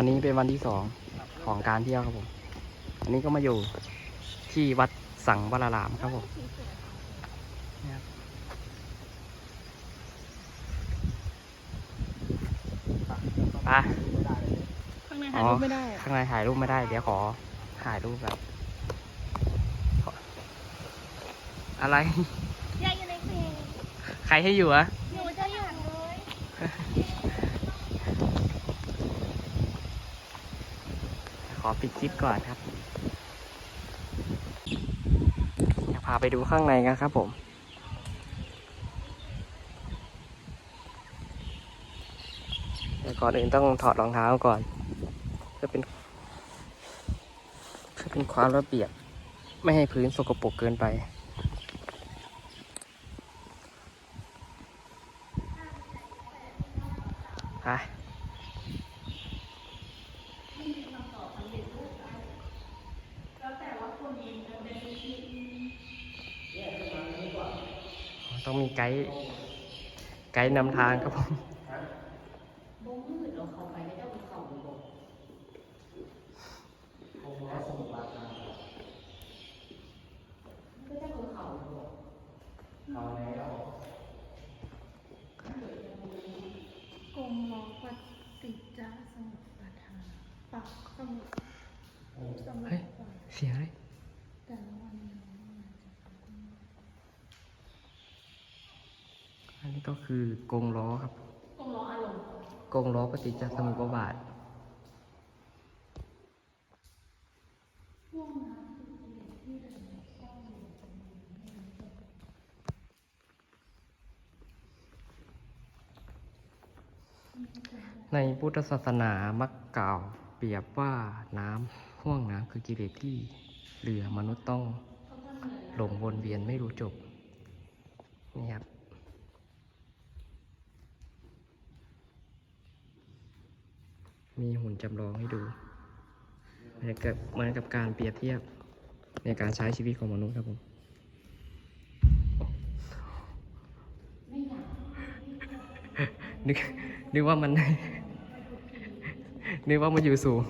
วันนี้เป็นวันที่สองของการเที่ยวครับผม อันนี้ก็มาอยู่ที่วัดสังวรารามครับผมนี่ครับไปข้างในถ่ายรูปไม่ได้อะข้างในถ่ายรูปไม่ได้ เดี๋ยวขอถ่ายรูปแบบขออะไรอยากอยู่ในเพลงใครให้อยู่อะ หนูจะอยู่เลย ข อปิดคลิปก่อนครับจะพาไปดูข้างในกันครับผมแต่ก่อนอื่นต้องถอดรองเท้าก่อน เพื่อเป็นเพื่อเป็นความระเบียบ ไม่ให้พื้นสกปรกเกินไปไป ต้องมีไกด์ไกด์นำทางครับผมกรมรอปฏิจจสมุปบาทานปักสมุดสมุดเฮ้ย เสียงอะไร แต่ละวันนี้ อันนี้ ก็คือกงล้อครับกรมรออารมณ์กงล้อปฏิจจสมุปบาทห่วงน้ำคือกิเลสที่เราเศร้าอยู่ในพุทธศาสนามักกล่าวเปรียบว่าน้ำห่วงน้ำคือกิเลสที่เรือมนุษย์ต้องหลงวนเวียนไม่รู้จบนี่ครับ มีหุ่นจำลองให้ดูเหมือนกับเหมือนกับการเปรียบเทียบในการใช้ชีวิตของมนุษย์ครับผมนึกนึกว่ามัน นึกว่ามันอยู่สูง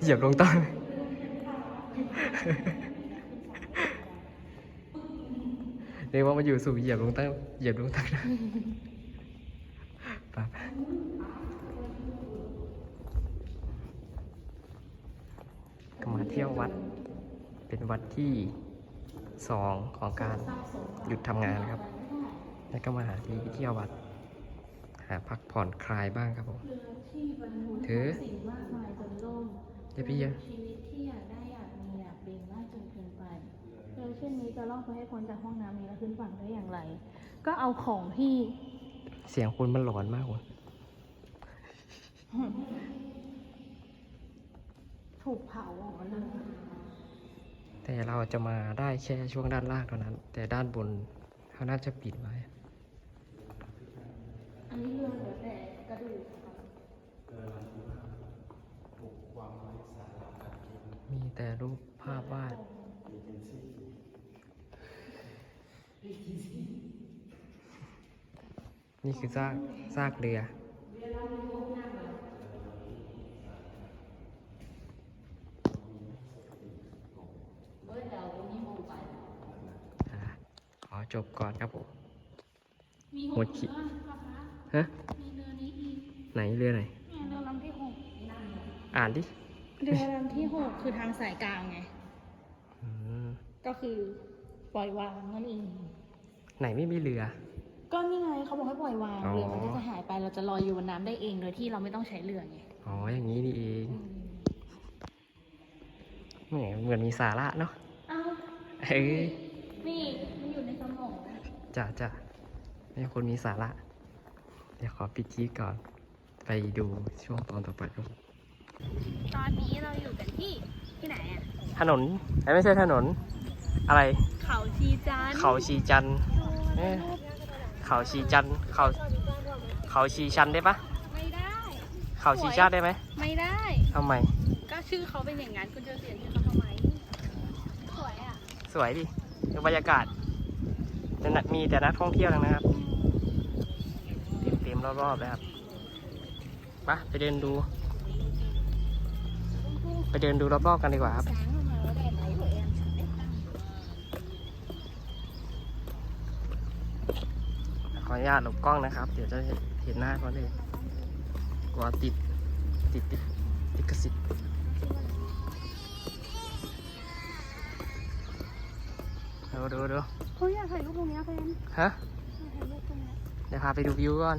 เหยียบลงใต้นึกว่ามันอยู่สูงเหยียบลงใต้เหยียบลงใต้นะไปไปก็ มาเที่ยววัด เป็นวัดที่สองของการหยุดทำงานนะครับ แล้วก็มาหาที่เที่ยววัด หาพักผ่อนคลายบ้างครับผมเรือที่บรรทุกถือสิ่งมากมายจนล่มเดี๋ยวพี่เยอะชีวิตที่อยากได้อยากมีอยากเป็นมากจนเกินไปเรือเช่นนี้จะล่องไปให้พ้นจากห้องน้ำนี้และขึ้นฝั่งได้อย่างไร ก็เอาของที่ เสียงคุณมันหลอนมากเลย ถูกเผาออกมาเลยแต่เราจะมาได้แค่ช่วงด้านล่างเท่านั้น แต่ด้านบนเขาน่าจะปิดไว้ อันนี้เรือเหลือแต่กระดูกค่ะมีแต่รูปภาพวาด นี่คือซากซากเรือ อะขอ จบก่อนครับผมมีหัวขีดเรือค่ะคะฮะมีเรือนี้อีกไหนเรือไหนเนี่ยเรือลำที่หกอ่านดิเรือลำที่หกคือทางสายกลางไงอืมก็คือปล่อยวางนั่นเองไหนไม่มีเรือ ก็นี่ไงเขาบอกให้ปล่อยวางอ๋อเรือมันก็จะหายไปเราจะลอยอยู่บนน้ำได้เองโดยที่เราไม่ต้องใช้เรือไงอ๋ออย่างนี้นี่เองแหมเหมือนมีสาระเนาะอ้าวเอ้ย นี่มันอยู่ในสมองจ้ะจ้ะนี่คนมีสาระ เดี๋ยวขอปิดคลิปก่อน ไปดูช่วงตอนต่อไปครับตอนนี้เราอยู่กันที่ที่ไหนอะ ถนนเอ้ยไม่ใช่ถนน อะไร เขาชีจันทร์เขาชีจันทร์เอ้ยเขาชีจันทร์เขาเขาชีชันได้ปะไม่ได้ เขาชีชาติได้ไหมไม่ได้ ทำไม ก็ชื่อเขาเป็นอย่างนั้นคุณจะเปลี่ยนชื่อเขาทำไม สวยอะ สวยดิ ดูบรรยากาศแต่นะมีแต่นักท่องเที่ยวทั้งนะครับ เต็มๆรอบๆเลยครับไปไปเดินดู ไปเดินดูรอบๆกันดีกว่าครับขออนุญาตหลบกล้องนะครับ เดี๋ยวจะเห็นหน้าเขาเลยกลัวติดติดติดติดกระสิท ดูดูดูเขาอยากถ่ายรูปตรงเนี้ยแฟนฮะอยากถ่ายรูปตรงเนี้ยเดี๋ยวพาไปดูวิวก่อน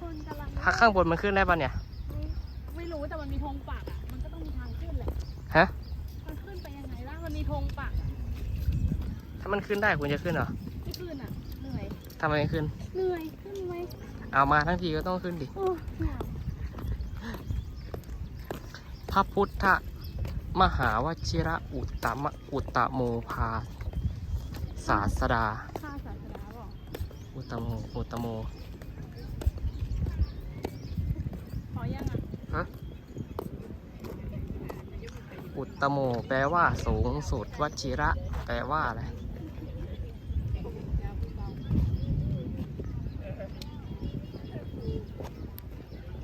คนกำลังถ้าข้างบนมันขึ้นได้ปะเนี่ย ไม่ไม่รู้แต่มันมีธงปักอะ มันก็ต้องมีทางขึ้นแหละฮะ มันขึ้นไปยังไงล่ะ มันมีธงปักอะถ้ามันขึ้นได้คุณจะขึ้นเหรอไม่ขึ้นอะ เหนื่อย ทำไมไม่ขึ้น เหนื่อยขึ้นไหมเอามาทั้งทีก็ต้องขึ้นดิ โอ้เหนื่อยพระพุทธ มหาวชิระอุตตมะอุตตโมภาศาสดาค่าศาสนาบอกอุตตโมอุตตโม พอยังอะฮะอุตตโม แปลว่าสูงสุดวชิระ แปลว่าอะไร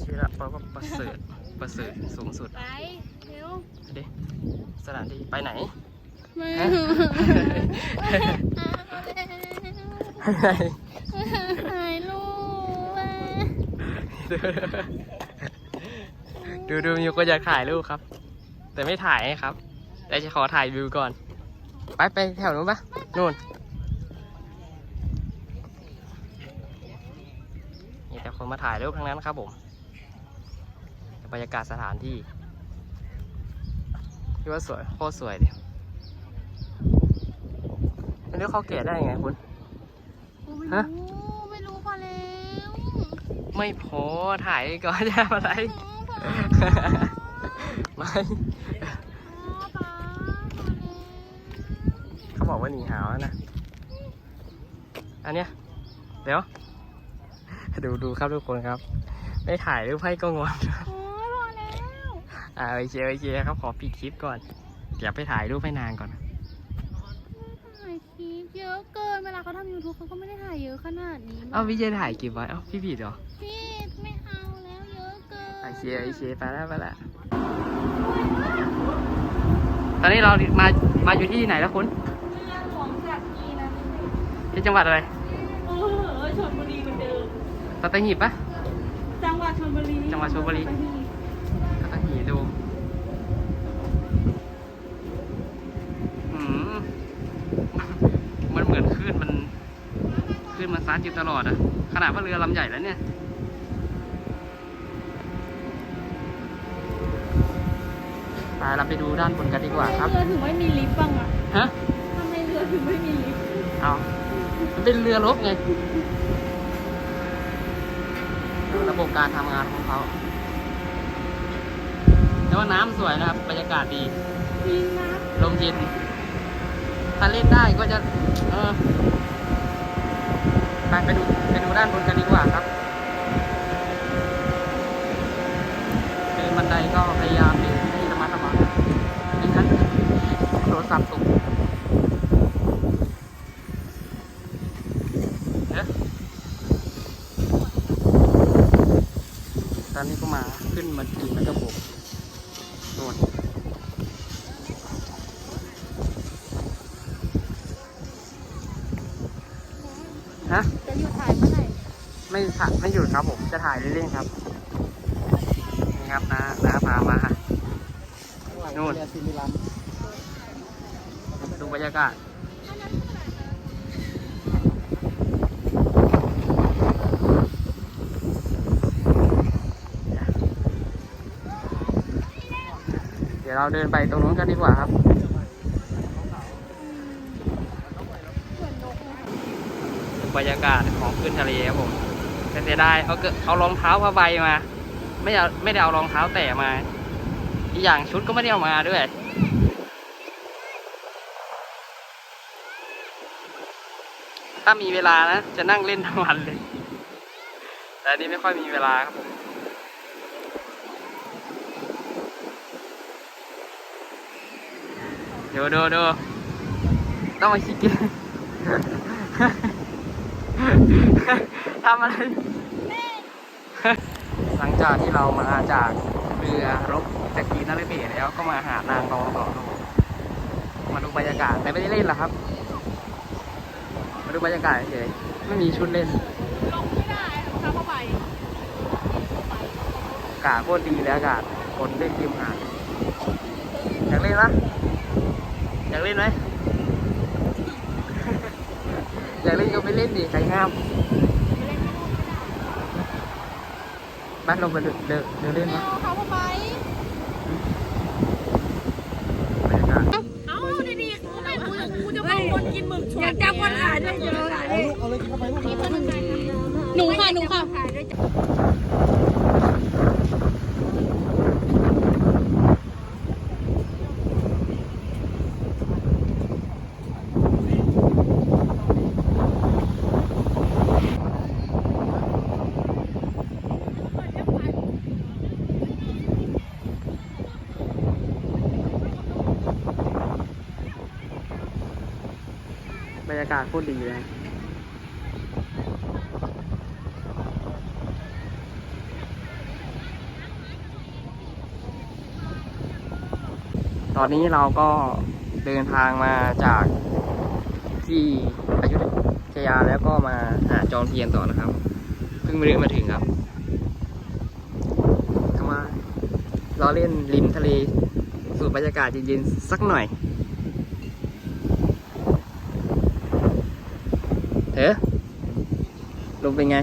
ชิระแปลว่าประเสริฐประเสริฐสูงสุด ไปเร็วเด็ สถานที่ไปไหน ไม่ฮะไปไหนถ่ายรูปอะดูดูมิวก็อยากถ่ายรูปครับ แต่ไม่ถ่ายให้ครับ แต่จะขอถ่ายวิวก่อน ไปไปแถวนู้นปะนู่นนี่แต่คนมาถ่ายรูปทั้งนั้นครับผมบรรยากาศสถานที่ พี่ว่าสวยโคตรสวยเลยไม่รู้เขาเกะได้ยังไงคุณไม่ฮะรู้ไม่รู้พอแล้วไม่พอถ่ายก่อนจะทำอะไรอ๋อพอแล้วไม่อ๋อป๊าพอแล้วเขาบอกว่าหนีหาวแล้วนะ อันเนี้ย เดี๋ยว ดูดูครับทุกคนครับ ไม่ถ่ายรูปให้ก็งอนโอ้ยพอแล้ว อ่าโอเคโอเคครับขอปิดคลิปก่อน เดี๋ยวไปถ่ายรูปให้นางก่อน ถ่ายคลิปเยอะเกิน เวลาเขาทำยูทูบเขาก็ไม่ได้ถ่ายเยอะขนาดนี้เอ้าพี่เจถ่ายคลิปไว้เอ้าพี่ผิดเหรอพี่ไม่เอาแล้วเยอะเกินโอเคโอเคไปแล้วไปแล้วตอนนี้เรามามาอยู่ที่ไหนแล้วคุณเรือหลวงจากกีนะที่จังหวัดอะไรเออชลบุรีเหมือนเดิม สัตหีบปะจังหวัดชลบุรีจังหวัดชลบุรีสัต หีบดูอืมมันเหมือนคลื่นมันคลื่นมันซัดอยู่ตลอดอะขนาดว่าเรือลำใหญ่แล้วเนี่ยไปเราไปดูด้านบนกันดีกว่าครับ เรือถึงไม่มีลิฟต์บ้างอะฮะทำไมเรือถึงไม่มีลิฟต์เอามันเป็นเรือรบไงดูระบบการทำงานของเขา แต่ว่าน้ำสวยนะครับ บรรยากาศดีจริงนะลมเย็นถ้าเล่นได้ก็จะ เออไปไปดูไปดูด้านบนกันดีกว่าครับเดินบันไดก็พยายามเดินให้ระมัดระวังไม่งั้นโทรศัพท์ตก ฮะ จะอยู่ถ่ายเมื่อไหร่ไม่ถ่ายไม่หยุดครับผม จะถ่ายเรื่อยๆครับ นี่ครับนะนะพามาค่ะนู่นดูบรรยากาศเดี๋ยวเราเดินไปตรงนู้นกันดีกว่าครับ ส่วนนกนะ บรรยากาศของขึ้นทะเลครับผมแต่เสียดายเอาเกเอารองเท้าผ้าใบมา ไม่เอาไม่ได้เอารองเท้าแตะมา อีกอย่างชุดก็ไม่ได้เอามาด้วยถ้ามีเวลานะ จะนั่งเล่นทั้งวันเลย แต่นี้ไม่ค่อยมีเวลาครับผมเดี๋ยวดูดูต้องมาคิดเกม ทำอะไร หลังจากที่เรามาจากเรือรบจากกีนาเรเบะแล้วก็มาหานางรองต่อดูมาดูบรรยากาศแต่ไม่ได้เล่นหรอครับ มาดูบรรยากาศเฉยไม่มีชุดเล่น ลงไม่ได้ค่ะเข้าไปอากาศโคตรดีเลยอากาศคนเล่นริมหาดอยากเล่นปะอยากเล่นไหม อยากเล่นก็ไปเล่นดิใครงามบ้านลงไปเดินเดินเดินเล่นไม่ปะเอาเขาเข้าไปบรรยากาศเอ้าดีๆกูไม่กูกูจะเป็นคนกินหมึกชวนอยากจับคนขายด้วยเยอะขายด้วยหนูค่ะหนูค่ะ รยากาศโคตรดีเลยตอนนี้เราก็เดินทางมาจากที่อยุธยาแล้วก็มาหาจอมเทียนต่อนะครับ เพิ่งมาเดินมาถึงครับก็มาเราเล่นริมทะเลสูดบรรยากาศเย็นๆสักหน่อย เฮ้ลมเป็นไง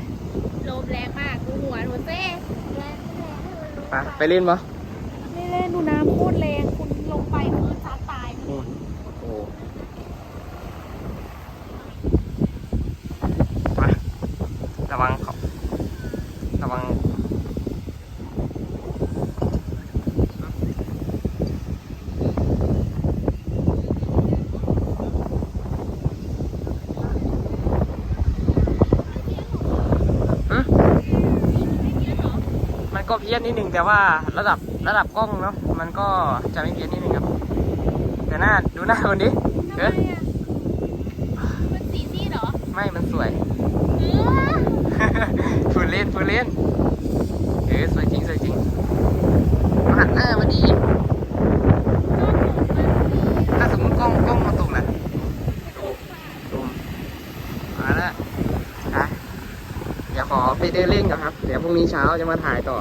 ลมแรงมากดูหัวหนูเซ่ไปไปเล่นปะไม่เล่นดูน้ำโคตรแรงคุณลงไปคือซัดตายโอ้โหไประวังเขาระวัง ฮะมัน ก็เพี้ยนนิดนึงแต่ว่าระดับระดับกล้องเนาะมันก็จะไม่เพี้ยนนิดนึงครับ แต่หน้าดูหน้าคนดิเฮ้ยมันสีซีดเหรอ ไม่มันสวยเออฟูดเล่นฟูดเล่นเออสวยจริงสวยจริงมาหันหน้ามาดีถ้าสมมติกล้องกล้องมาตรงน่ะดูดูมาแล้วอะเดี๋ยวขอไปเดินเล่นก่อนครับ เดี๋ยวพรุ่งนี้เช้าจะมาถ่ายต่อ